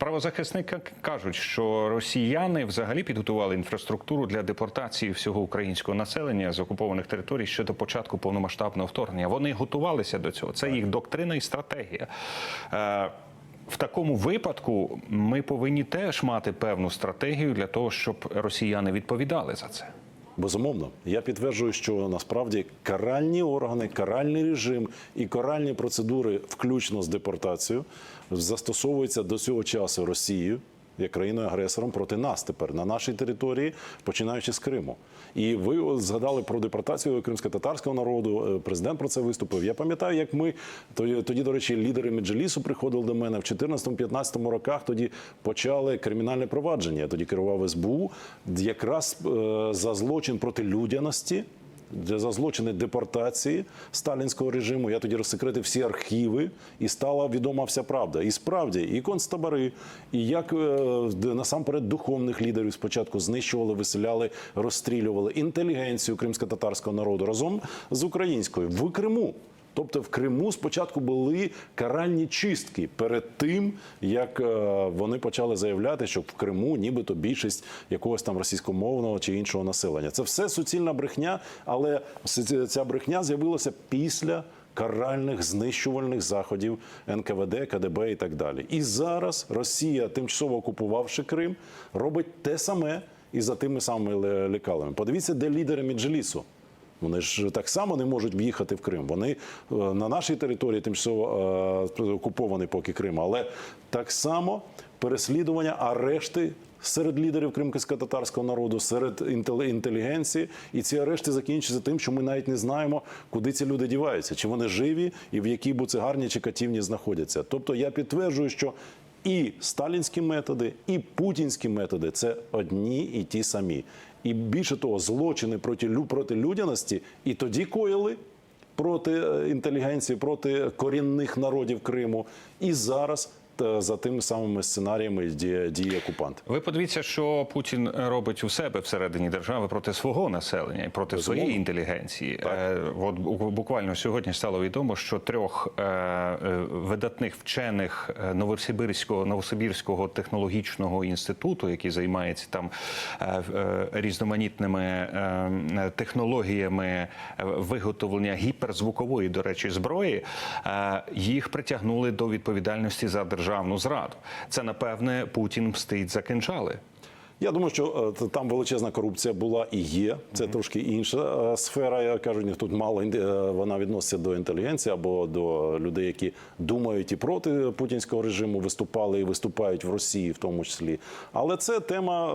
Правозахисники кажуть, що росіяни взагалі підготували інфраструктуру для депортації всього українського населення з окупованих територій ще до початку повномасштабного вторгнення. Вони готувалися до цього. Це їх доктрина і стратегія. Е, В такому випадку ми повинні теж мати певну стратегію для того, щоб росіяни відповідали за це. Безумовно, я підтверджую, що насправді каральні органи, каральний режим і каральні процедури, включно з депортацією, застосовуються до цього часу Росією як країною-агресором проти нас тепер на нашій території, починаючи з Криму. І ви згадали про депортацію кримсько-татарського народу. е, Президент про це виступив. Я пам'ятаю, як ми тоді, до речі, лідери Меджлісу приходили до мене в 14-15 роках. Тоді почали кримінальне провадження. Я тоді керував СБУ, якраз е, за злочин проти людяності. За злочини депортації сталінського режиму я тоді розсекретив всі архіви, і стала відома вся правда. І справді, і концтабори, і як е, насамперед духовних лідерів спочатку знищували, виселяли, розстрілювали інтелігенцію кримсько-татарського народу разом з українською в Криму. Тобто в Криму спочатку були каральні чистки перед тим, як е, вони почали заявляти, що в Криму нібито більшість якогось там російськомовного чи іншого населення. Це все суцільна брехня, але ця брехня з'явилася після. Каральних знищувальних заходів НКВД, КДБ і так далі. І зараз Росія, тимчасово окупувавши Крим, робить те саме і за тими самими лекалами. Подивіться, де лідери Меджлісу. Вони ж так само не можуть в'їхати в Крим. Вони е, на нашій території тимчасово е, окупований поки Крим, але так само переслідування, арешти. Серед лідерів кримсько-татарського народу, серед інтел- інтелігенції, і ці арешти закінчаться тим, що ми навіть не знаємо, куди ці люди діваються, чи вони живі і в якій буцегарні чи катівні знаходяться. Тобто я підтверджую, що і сталінські методи, і путінські методи це одні і ті самі. І більше того, злочини проти проти людяності і тоді коїли проти е, інтелігенції, проти корінних народів Криму, і зараз за тими самими сценаріями діє, окупант. Ви подивіться, що Путін робить у себе всередині держави проти свого населення і проти своєї інтелігенції. Е, от буквально сьогодні стало відомо, що трьох е, е, видатних вчених е, Новосибірського Новосибірського технологічного інституту, який займається там е, е, різноманітними е, технологіями е, виготовлення гіперзвукової, до речі, зброї, е, їх притягнули до відповідальності за державну зраду. Це напевне Путін мстить за кинджали. Я думаю, що е, там величезна корупція була і є. Це трошки інша е, сфера. Я кажу, тут мало е, вона відноситься до інтелігенції або до людей, які думають і проти путінського режиму, виступали і виступають в Росії, в тому числі. Але це тема,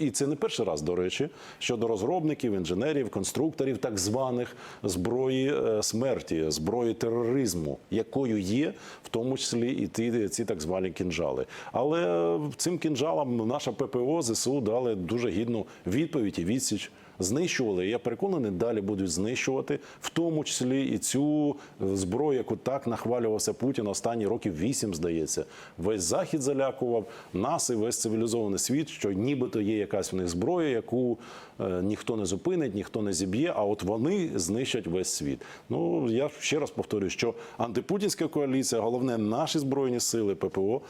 і це не перший раз, до речі, щодо розробників, інженерів, конструкторів, так званих зброї смерті, зброї тероризму, якою є в тому числі і ці так звані кінжали. Але цим кінжалам наша ППО ЗСУ дали дуже гідну відповідь і відсіч. Знищували. Я переконаний, далі будуть знищувати, в тому числі і цю е, зброю, яку так нахвалювався Путін останні років вісім, здається. Весь захід залякував нас і весь цивілізований світ, що нібито є якась в них зброя, яку е, ніхто не зупинить, ніхто не зіб'є. А от вони знищать весь світ. Ну я ще раз повторюю, що антипутінська коаліція, головне, наші збройні сили ППО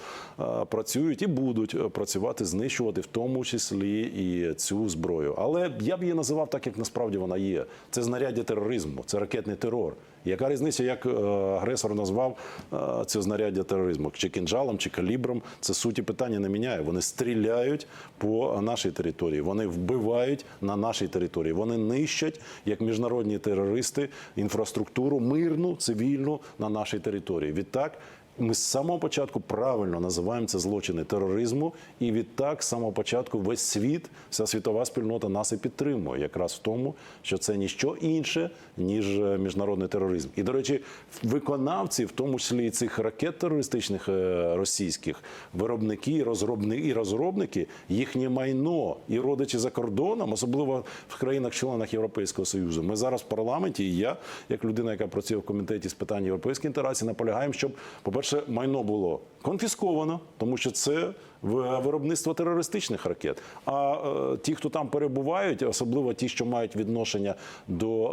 е, працюють і будуть працювати, знищувати в тому числі і цю зброю. Але я б її називав так, як насправді вона є. Це знаряддя тероризму, це ракетний терор. Яка різниця, як е, агресор назвав е, це знаряддя тероризму? Чи кінжалом, чи калібром? Це суті питання не міняє. Вони стріляють по нашій території, вони вбивають на нашій території. Вони нищать як міжнародні терористи інфраструктуру мирну, цивільну на нашій території. Відтак. Ми з самого початку правильно називаємо це злочини тероризму, і відтак з самого початку весь світ, вся світова спільнота нас і підтримує, якраз в тому, що це ніщо інше ніж е, міжнародний тероризм. І до речі, виконавці, в тому числі і цих ракет терористичних е, російських, виробники і розробники, і розробники, їхнє майно і родичі за кордоном, особливо в країнах-членах Європейського союзу. Ми зараз в парламенті, і я, як людина, яка працює в комітеті з питань європейської інтеграції, наполягаємо, щоб по По-перше, майно було конфісковано, тому що це виробництво терористичних ракет. А е, ті, хто там перебувають, особливо ті, що мають відношення до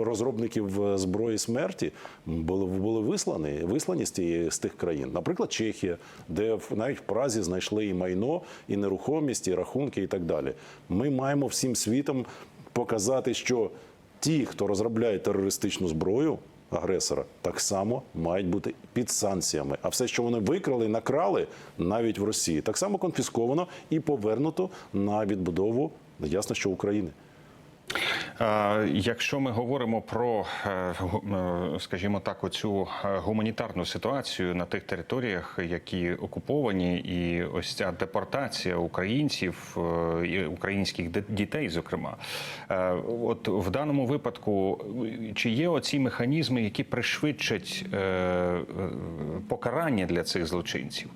е, розробників е, зброї смерті, були, були вислані, вислані з, тієї, з тих країн. Наприклад, Чехія, де в- навіть в Празі знайшли і майно, і нерухомість, і рахунки, і так далі. Ми маємо всім світом показати, що ті, хто розробляє терористичну зброю, агресора так само мають бути під санкціями. А все, що вони викрали, накрали навіть в Росії, так само конфісковано і повернуто на відбудову, ясно, що України. Е, Якщо ми говоримо про, е, е, скажімо так, оцю гуманітарну ситуацію на тих територіях, які окуповані, і ось ця депортація українців і українських дітей, зокрема, от в даному випадку, чи є оці механізми, які пришвидшать покарання для цих злочинців?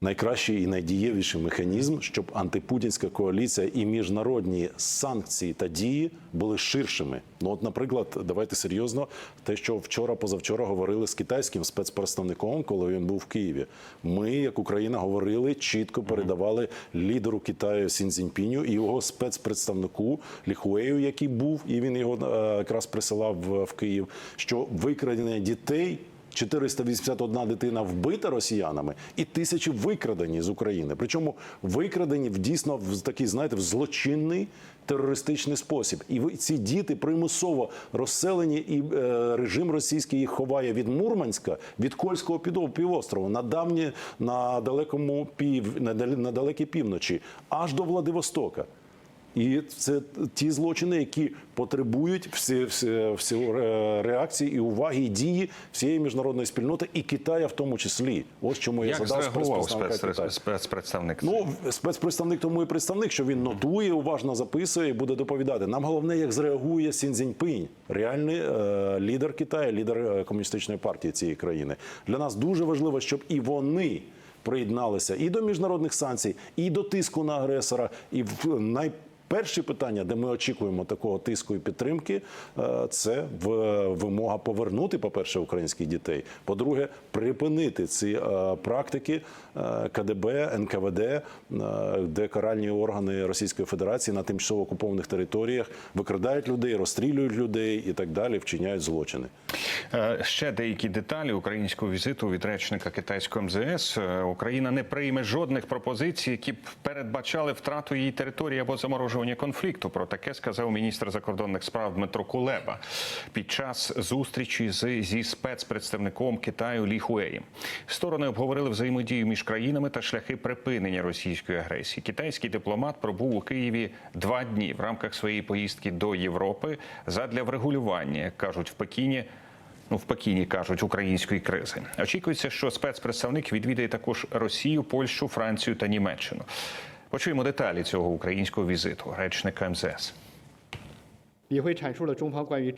Найкращий і найдієвіший механізм, щоб антипутінська коаліція і міжнародні санкції та дії були ширшими. Ну, от, наприклад, давайте серйозно, те, що вчора, позавчора говорили з китайським спецпредставником, коли він був в Києві. Ми, як Україна, говорили чітко передавали лідеру Китаю Сін Цзіньпіню і його спецпредставнику Ліхуею, який був, і він його е, якраз присилав в, в Київ. Що викрадення дітей 481 дитина вбита росіянами і тисячі викрадені з України. Причому викрадені в дійсно в такий, знаєте, в злочинний терористичний спосіб. І ці діти примусово розселені, і е, режим російський їх ховає від Мурманська, від Кольського пів- півострову на давні на далекому пів на далекій півночі, аж до Владивостока. І це ті злочини, які потребують всі, всі, всі реакції і уваги, і дії всієї міжнародної спільноти, і Китая в тому числі. Ось чому я Як задав зреагував спецпредставника спецпредставник? Ну, спецпредставник тому і представник, що він нотує, уважно записує і буде доповідати. Нам головне, як зреагує Сін Цзіньпинь, реальний е, лідер Китаю, лідер е, комуністичної партії цієї країни. Для нас дуже важливо, щоб і вони. Приєдналися і до міжнародних санкцій, і до тиску на агресора, і в найперші питання, де ми очікуємо такого тиску і підтримки, е, це вимога повернути, по-перше, українських дітей. По-друге, припинити ці е, практики е, КДБ, НКВД, де каральні органи Російської Федерації на тимчасово окупованих територіях викрадають людей, розстрілюють людей і так далі, вчиняють злочини. Ще деякі деталі українського візиту від речника китайського МЗС. Україна не прийме жодних пропозицій, які б передбачали втрату її території або заморожування конфлікту. Про таке сказав міністр закордонних справ Дмитро Кулеба під час зустрічі з зі спецпредставником Китаю Лі Хуеєм. Сторони обговорили взаємодію між країнами та шляхи припинення російської агресії. Китайський дипломат пробув у Києві два дні в рамках своєї поїздки до Європи задля врегулювання, як кажуть в Пекіні. Ну, в Пекіні кажуть української кризи. Очікується, що спецпредставник відвідає також Росію, Польщу, Францію та Німеччину. Почуємо деталі цього українського візиту речника МЗС.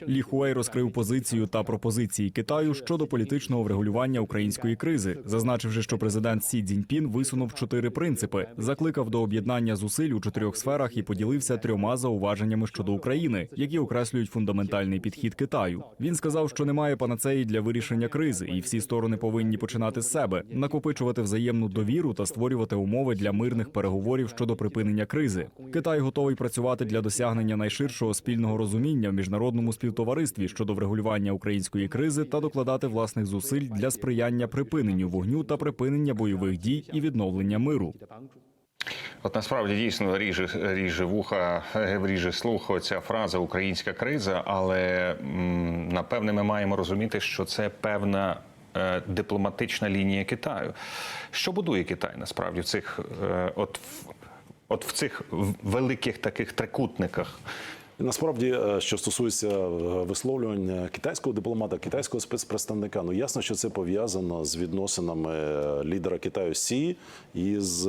Лі Хуей розкрив позицію та пропозиції Китаю щодо політичного врегулювання української кризи, зазначивши, що президент Сі Цзіньпін висунув чотири принципи, закликав до об'єднання зусиль у чотирьох сферах і поділився трьома зауваженнями щодо України, які окреслюють фундаментальний підхід Китаю. Він сказав, що немає панацеї для вирішення кризи, і всі сторони повинні починати з себе, накопичувати взаємну довіру та створювати умови для мирних переговорів щодо припинення кризи. Китай готовий працювати для досягнення найширшого спільного порозуміння в міжнародному співтоваристві щодо врегулювання української кризи та докладати власних зусиль для сприяння припиненню вогню та припинення бойових дій і відновлення миру. От насправді дійсно ріже ріже вуха, е, ріже слух ця фраза українська криза, але напевне ми маємо розуміти, що це певна е, дипломатична лінія Китаю. Що будує Китай насправді в цих е, от, от в цих великих таких трикутниках і Насправді, е, що стосується е, висловлювання китайського дипломата, китайського спецпредставника, ну ясно, що це пов'язано з відносинами е, лідера Китаю Сі і з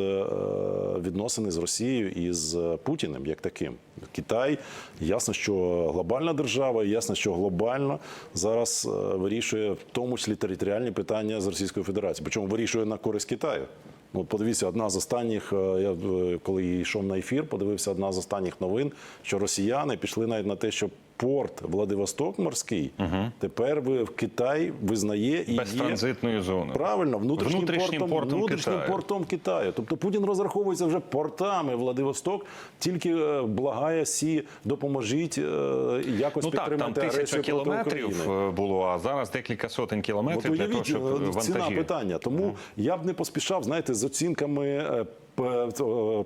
відносини з Росією і з Путіним як таким. Китай ясно, що глобальна держава, ясно, що глобально зараз вирішує в тому числі територіальні питання з Російською Федерацією. Причому вирішує на користь Китаю. Ну, от подивіться, одна з останніх, е, я е, коли йшов на ефір, подивився одна з останніх новин, що росіяни пішли навіть на те, щоб порт Владивосток морський тепер ви- в Китай визнає і є Безтранзитною зоною. Правильно, внутрішнім, Внутрішнім портом, портом внутрішнім Китаю. портом Китаю. Тобто Путін розраховується вже портами Владивосток, тільки е, благає сі, допоможіть е, якось Ну так, там підтримати тисяча кілометрів е, було, а зараз декілька сотень От кілометрів для того, щоб ціна вантажі. питання. Тому я б не поспішав, знаєте, з оцінками.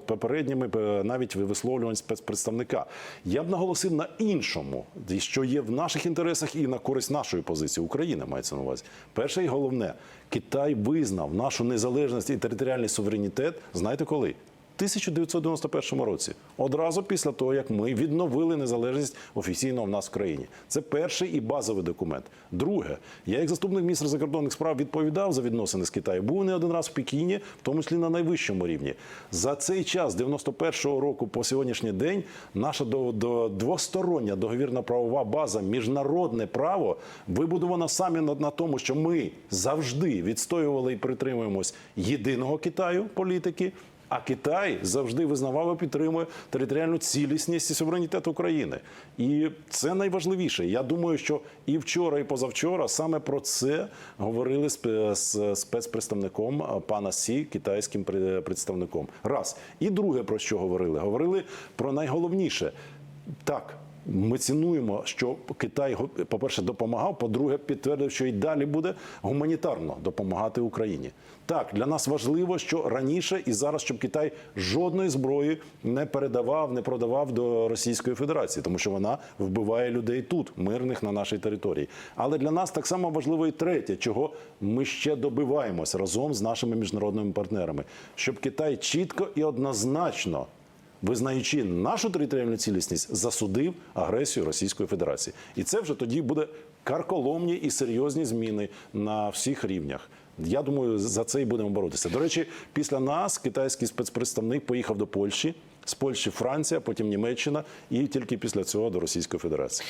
Попередніми навіть висловлювань спецпредставника. Я б наголосив на іншому, що є в наших інтересах і на користь нашої позиції. України мається на увазі. Перше і головне, Китай визнав нашу незалежність і територіальний суверенітет. Знаєте коли? В 1991 році, одразу після того, як ми відновили незалежність офіційно в нас в країні. Це перший і базовий документ. Друге, я як заступник міністра закордонних справ відповідав за відносини з Китаєм. Був не один раз в Пекіні, в тому числі на найвищому рівні. За цей час, з 91-го року по сьогоднішній день, наша до, двостороння договірна правова база, міжнародне право вибудована саме на тому, що ми завжди відстоювали і притримуємось єдиного Китаю політики. А Китай завжди визнавав і підтримує територіальну цілісність і суверенітет України. І це найважливіше. Я думаю, що і вчора, і позавчора саме про це говорили з спецпредставником пана Сі, китайським пре- представником. Раз. І друге, про що говорили? Говорили про найголовніше. Так, ми цінуємо, що Китай, го- по-перше, допомагав, по-друге, підтвердив, що і далі буде гуманітарно допомагати Україні. Так, для нас важливо, що раніше і зараз, щоб Китай жодної зброї не передавав, не продавав до Російської Федерації, тому що вона вбиває людей тут, мирних на нашій території. Але для нас так само важливо і третє, чого ми ще добиваємось разом з нашими міжнародними партнерами, щоб Китай чітко і однозначно визнаючи нашу територіальну цілісність, засудив агресію Російської Федерації. І це вже тоді буде карколомні і серйозні зміни на всіх рівнях. Я думаю, за це і будемо боротися. До речі, після нас китайський спецпредставник поїхав до Польщі, з Польщі Франція, потім Німеччина, і тільки після цього до Російської Федерації.